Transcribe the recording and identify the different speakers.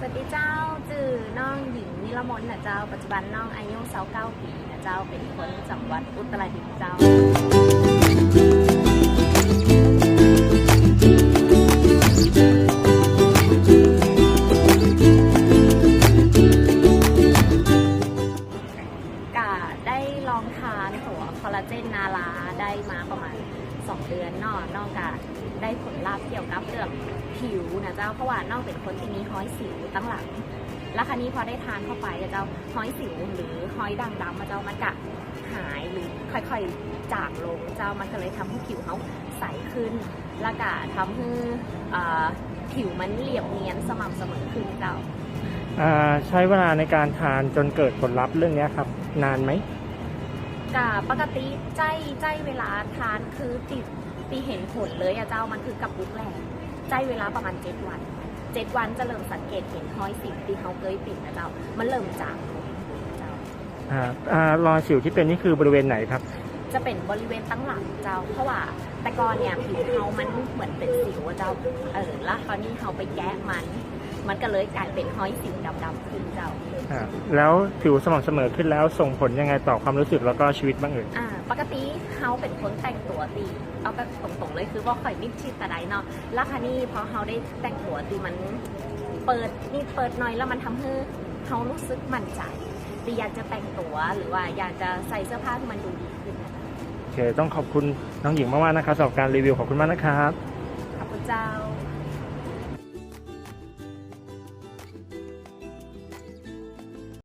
Speaker 1: สวัสดีเจ้าจื่อน้องหญิงนิรมนต์นะเจ้า ปัจจุบันน้องอายุ29ปีนะเจ้า เป็นคนจังหวัดอุตรดิตถ์เจ้ากาได้ลองทานหัวคอลลาเจนนาราได้มาประมาณ 2เดือนนอกนอกจากได้ผลลัพธ์เกี่ยวกับเรื่องผิวนะเจ้าเพราะว่านอกเป็นคนที่มีห้อยสิวตั้งหลังแล้วคราวนี้พอได้ทานเข้าไปอะเจ้าห้อยสิวหรือห้อยด่างดำอะเจ้ามันกะหายหรือค่อยๆจางลงเจ้ามันก็เลยทำให้ผิวเขาใสขึ้น แล้วก็ทำให้ผิวมันเรียบเนียนสม่ำเสมอขึ้นเจ้า
Speaker 2: ใช้เวลาในการทานจนเกิดผลลัพธ์เรื่องนี้ครับ นานไหม
Speaker 1: กับปกติใจใจเวลาทานคือติดตีเห็นผลเลยอะเจ้ามันคือกับบุกแรกใจเวลาประมาณเจ็ดวันเจ็ดวันจะเริ่มสังเกตเห็นห้อยสิวที่เขาเคยปิดนะเจ้า มันเริ่มจางลงเจ้า
Speaker 2: อ่าอ่ารอยสิวที่เป็นนี่คือบริเวณไหนครับ
Speaker 1: จะเป็นบริเวณตั้งหลังเจ้า เพราะว่า แต่ก่อนเนี่ยผิวเขามันเหมือนเป็นสิวอะเจ้าเออแล้วตอนนี้เขาไปแกะมัน มันก็เลยกลายเป็นห้อยสิวดำๆขึ้นเจ้า
Speaker 2: อ่าแล้วผิวสม่ำเสมอขึ้นแล้วส่งผลยังไงต่อความรู้สึกแล้วก็ชีวิตบ้างเอ่ย
Speaker 1: อ่าปกติเขาเป็นคนแต่งตัวตีเอาแบบตรงๆเลยคือว่าข่อยมิดชิดแต่ใดเนาะแล้วคราวนี้พอเขาได้แต่งตัวตีมันเปิดนี่เปิดหน่อยแล้วมันทำให้เขารู้สึกมั่นใจตีอยากจะแต่งตัวหรือว่าอยากจะใส่เสื้อผ้าที่มันดูดีขึ้นนะคะ
Speaker 2: โอเค ต้องขอบคุณน้องหญิงมากๆนะครับสำหรับการรีวิวขอบคุณมากนะครับ
Speaker 1: ขอบคุณเจ้า